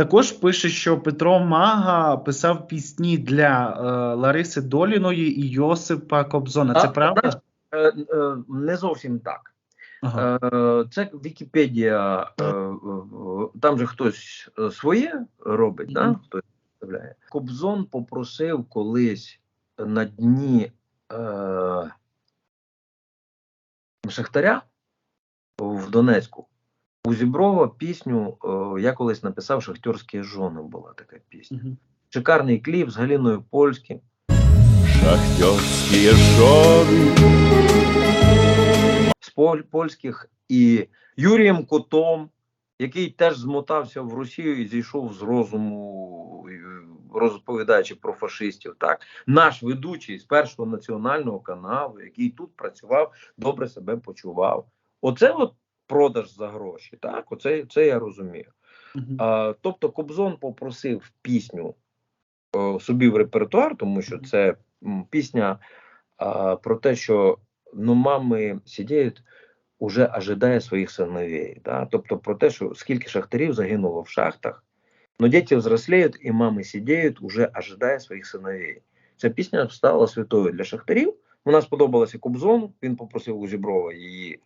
Також пише, що Петро Мага писав пісні для е, Лариси Доліної і Йосипа Кобзона. Це Так, правда? Е, е, Не зовсім так. Ага. Е, Це Вікіпедія, е, е, там же хтось своє робить, да? Хтось вставляє. Кобзон попросив колись на дні е, Шахтаря в Донецьку. У Зіброва пісню е, я колись написав Шахтерські жони була така пісня. Шикарний кліп з Галіною Польським. Шахтерские жены з поль- польських і Юрієм Котом, який теж змотався в Росію і зійшов з розуму, е, розповідаючи про фашистів. Так, наш ведучий з першого національного каналу, який тут працював, добре себе почував. Оце от продаж за гроші. Так, оце це я розумію. А, тобто Кобзон попросив пісню е, собі в репертуар, тому що це м, пісня а, про те, що ну, мами сидять, уже ожидає своїх синовей. Да? Тобто про те, що скільки шахтарів загинуло в шахтах, но діти взрослеють і мами сидять, уже ожидає своїх синовей. Ця пісня стала святою для шахтарів. Вона сподобалася Кобзону. Він попросив у Зіброва її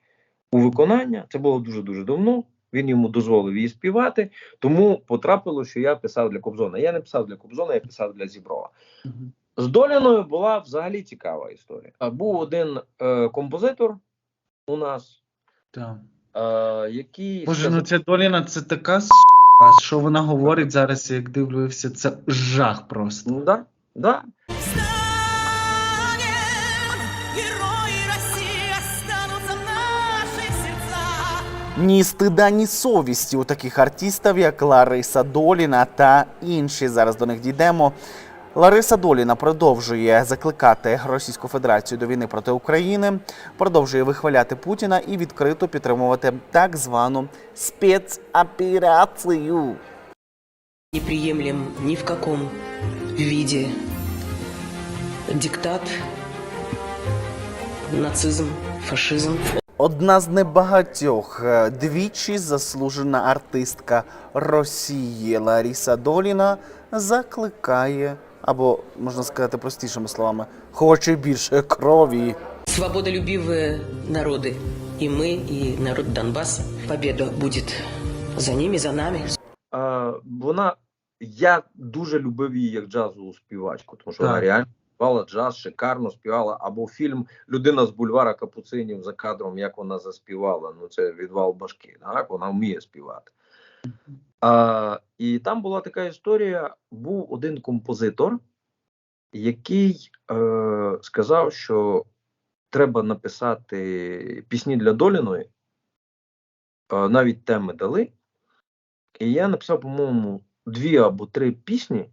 у виконання. Це було дуже дуже давно. Він йому дозволив її співати, тому потрапило, що я писав для Кобзона. Я не писав для Кобзона, я писав для Зіброва. З Доляною була взагалі цікава історія. Був один е, композитор у нас, е, який Боже, сказав- ну ця Доліна це така с***, що вона говорить зараз, як дивлюся, це жах просто. Ну, да, да. Ні стида, ні совісті у таких артистів, як Лариса Доліна та інші. Зараз до них дійдемо. Лариса Доліна продовжує закликати Російську Федерацію до війни проти України, продовжує вихваляти Путіна і відкрито підтримувати так звану спецоперацію. не ни в каком виде диктат, нацизм, фашизм. Одна з небагатьох е, двічі заслужена артистка Росії Ларіса Доліна закликає, або можна сказати простішими словами, хоче більше крові. Свободолюбивые народы, и мы, и народ Донбасса. Победа будет за ними, за нами. Е, вона, я дуже любив її як джазову співачку, тому що вона Так. реально співала джаз, шикарно співала. Або фільм Людина з бульвара Капуцинів за кадром, як вона заспівала. Ну це відвал башки. Так, вона вміє співати. А, і там була така історія: був один композитор, який е, сказав, що треба написати пісні для Доліної, е, навіть теми дали. І я написав, по-моєму, дві або три пісні.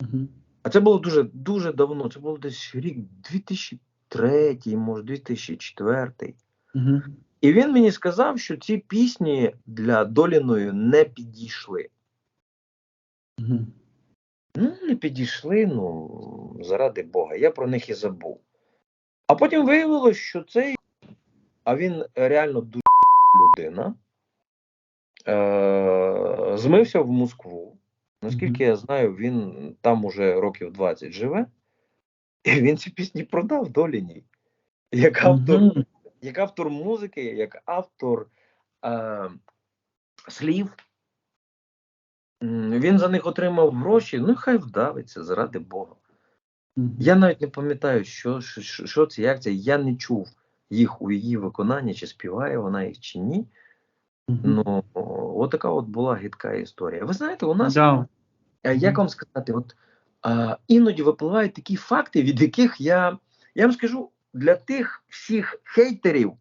Мгм. А це було дуже дуже давно. Це було десь рік 2003, може, 2004. Мгм. І він мені сказав, що ці пісні для Доліної не підійшли. Мгм. Ну, не підійшли, ну, заради Бога. Я про них і забув. А потім виявилось, що цей. А він реально дуже людина. Е- змився в Москву. Наскільки я знаю, він там уже років 20 живе, і він ці пісні продав Доліній. Як автор, Мгм. як автор музики, як автор е- слів. Він за них отримав гроші, ну хай вдавиться, заради Бога. Я навіть не пам'ятаю, що, що, що що це, як це. Я не чув їх у її виконанні, чи співає вона їх, чи ні. Ну, от така от була гидка історія. Ви знаєте, у нас, Да. е, як вам сказати, от а, іноді випливають такі факти, від яких я, я вам скажу, для тих всіх хейтерів,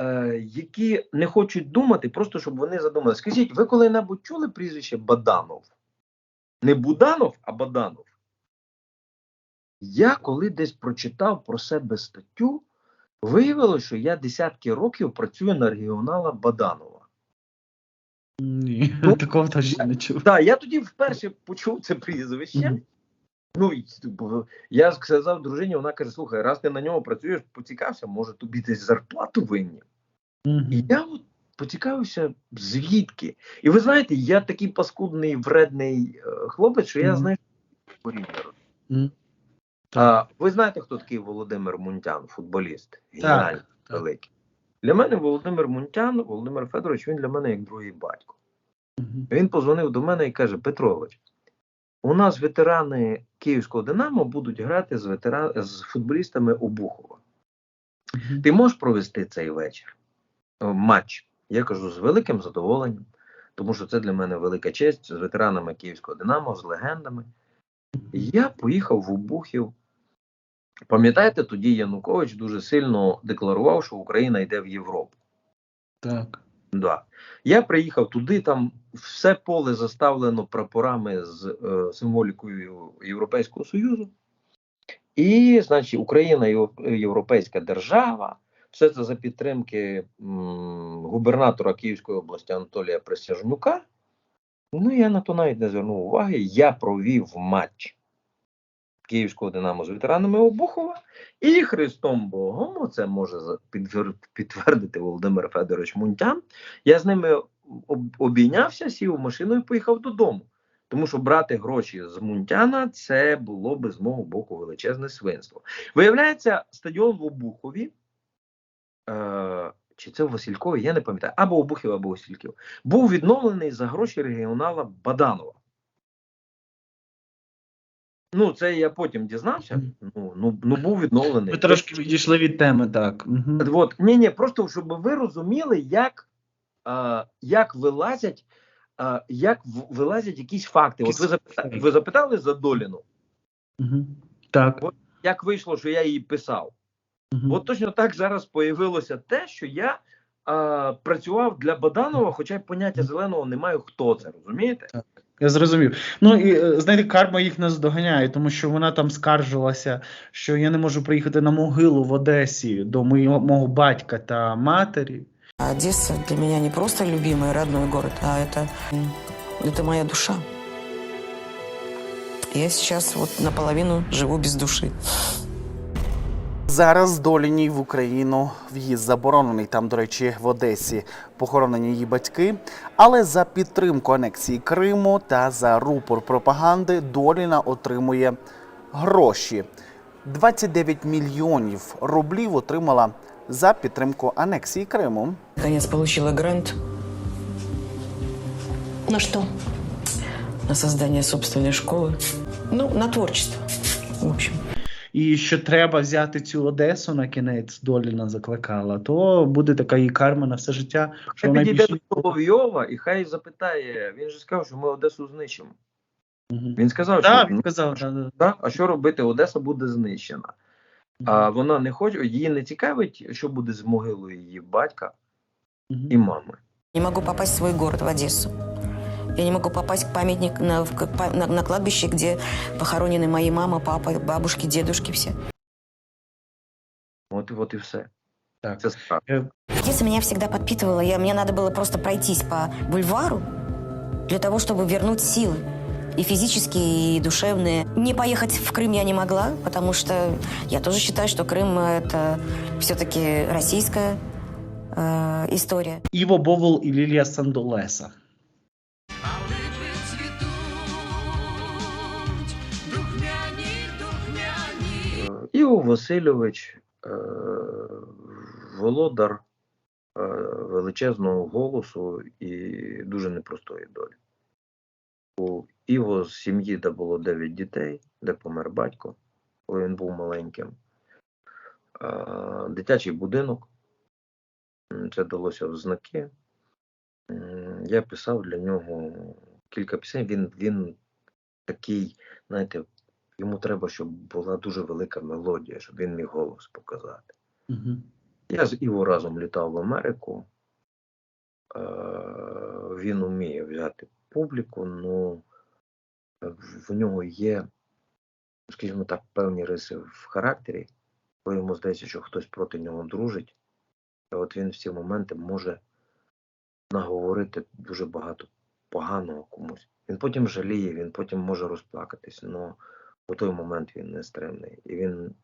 е, які не хочуть думати, просто щоб вони задумали. Скажіть, ви коли-небудь чули прізвище Баданов? Не Буданов, а Баданов. Я коли десь прочитав про себе статтю, виявилося, що я десятки років працюю на регіонала Баданова. Ні, Ну, такого точно не чув. Так, я тоді вперше почув це прізвище. Мгм. Ну, я сказав дружині, вона каже: слухай, раз ти на ньому працюєш, поцікався, може тобі десь зарплату винні. Мгм. І я от поцікавився, звідки. І ви знаєте, я такий паскудний, вредний е, хлопець, що я Мгм. знаю, порівняно. М. А, ви знаєте, хто такий Володимир Мунтян, футболіст? Геніальний, так. великий. Для мене Володимир Мунтян, Володимир Федорович, він для мене як другий батько. Мгм. Він позвонив до мене і каже: Петрович, у нас ветерани Київського Динамо будуть грати з, ветера... з футболістами Обухова. Мгм. Ти можеш провести цей вечір? Матч? Я кажу, з великим задоволенням, тому що це для мене велика честь з ветеранами Київського Динамо, з легендами. Я поїхав в Обухів. Пам'ятаєте, тоді Янукович дуже сильно декларував, що Україна йде в Європу. Так. Да. Я приїхав туди, там все поле заставлено прапорами з е, символікою Європейського Союзу. І, значить, Україна європейська держава. Все це за підтримки м, губернатора Київської області Анатолія Присяжнюка. Ну, я на то навіть не звернув уваги. Я провів матч Київського Динамо з ветеранами Обухова. І Христом Богом, це може підтвердити Володимир Федорович Мунтян. Я з ними обійнявся, сів у машину і поїхав додому. Тому що брати гроші з Мунтяна це було би з мого боку величезне свинство. Виявляється, стадіон в Обухові, е, чи це в Василькові, я не пам'ятаю, або Обухів, або Васильків, був відновлений за гроші регіонала Баданова. Ну, це я потім дізнався. Ну, ну, ну був відновлений. Ви трошки відійшли від теми, так. Мгм. От, ні, ні, просто щоб ви розуміли, як, а, як вилазять, а, як вилазять якісь факти. От ви запитали, ви запитали за Доліну, Мгм. Так. От. як вийшло, що я її писав. Мгм. От точно так зараз появилося те, що я а, працював для Баданова, хоча й поняття зеленого не маю, хто це, розумієте? Я зрозумів. Ну і е, знаєте, карма їх наздоганяє, тому що вона там скаржилася, що я не можу приїхати на могилу в Одесі до моєго мого батька та матері. А Одесса для меня не просто любимый родной город, а это, м, это моя душа. Я сейчас вот наполовину живу без души. Зараз Доліній в Україну в'їзд заборонений. Там, до речі, в Одесі похоронені її батьки. Але за підтримку анексії Криму та за рупор пропаганди Доліна отримує гроші. 29 мільйонів рублів отримала за підтримку анексії Криму. Наконец получила грант На что? на создание собственной школы. Ну, на творчество, в общем. І що треба взяти цю Одесу на кінець, Доліна закликала, то буде така її карма на все життя. Що Хай вона підійде більше... до Соловйова і хай запитає. Він же сказав, що ми Одесу знищимо. Мгм. Він сказав, Так, що він ну, казав, да, да. а що робити? Одеса буде знищена. А вона не хоче, її не цікавить, що буде з могилою її батька Мгм. і мами. Не могу попасть в свой город, в Одессу. Я не могу попасть к памятник на, в- к па- на, на кладбище, где похоронены мои мама, папа, бабушки, дедушки все. От, от і все. Так. Це справа. Одесса меня всегда подпитывала. Я, мне надо было просто пройтись по бульвару для того, чтобы вернуть силы. И физические, и душевные. Не поехать в Крым я не могла, потому что я тоже считаю, что Крым – это все-таки российская э, история. Іво Бовол і Лілія Сандолеса. Васильович, е, володар е, величезного голосу і дуже непростої долі. У з сім'ї, де було 9 дітей, де помер батько, коли він був маленьким. Е, Дитячий будинок. Це далося в знаки. Я писав для нього кілька пісень. Він, він такий, знаєте, йому треба, щоб була дуже велика мелодія, щоб він міг голос показати. Мгм. Я з Іво разом літав в Америку. Е, він вміє взяти публіку, ну в нього є, скажімо так, певні риси в характері, коли йому здається, що хтось проти нього дружить. І от він в ці моменти може наговорити дуже багато поганого комусь. Він потім жаліє, він потім може розплакатись, але у той момент він не стримний. І він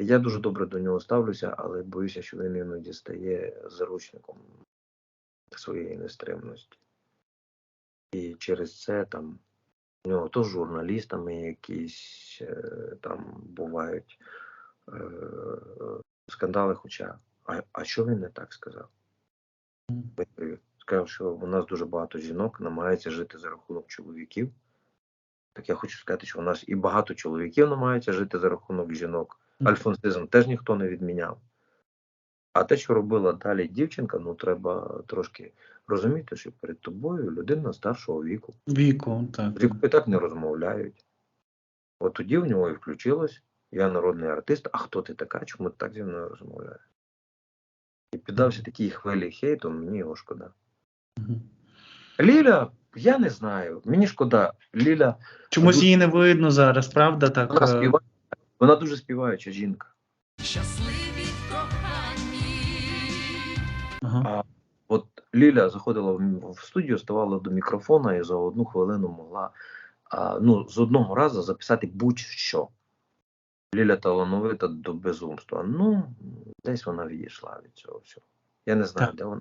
я дуже добре до нього ставлюся, але боюся, що він іноді стає заручником своєї нестримності. І через це там у нього то з журналістами якісь е, там бувають е, скандали. Хоча, а, а що він не так сказав? Сказав, що у нас дуже багато жінок намагаються жити за рахунок чоловіків. Так я хочу сказати, що у нас і багато чоловіків намагаються жити за рахунок жінок. Альфонсизм теж ніхто не відміняв. А те, що робила далі дівчинка, ну треба трошки розуміти, що перед тобою людина старшого віку, Віку, так. з якою так не розмовляють. От тоді в нього і включилось, я народний артист, а хто ти така, чому ти так зі мною розмовляєш? І піддався такій хвилі хейту, мені його шкода. Мгм. Ліля, я не знаю, мені шкода. Ліля, Чомусь Дуже- її не видно зараз, правда? Так, вона е, співає, вона дуже співаюча жінка. Щасливі в коханні. ага. От Ліля заходила в, в студію, ставала до мікрофона і за одну хвилину могла а, ну, з одного разу записати будь-що. Ліля талановита до безумства. Ну, десь вона відійшла від цього всього. Я не знаю, Так. де вона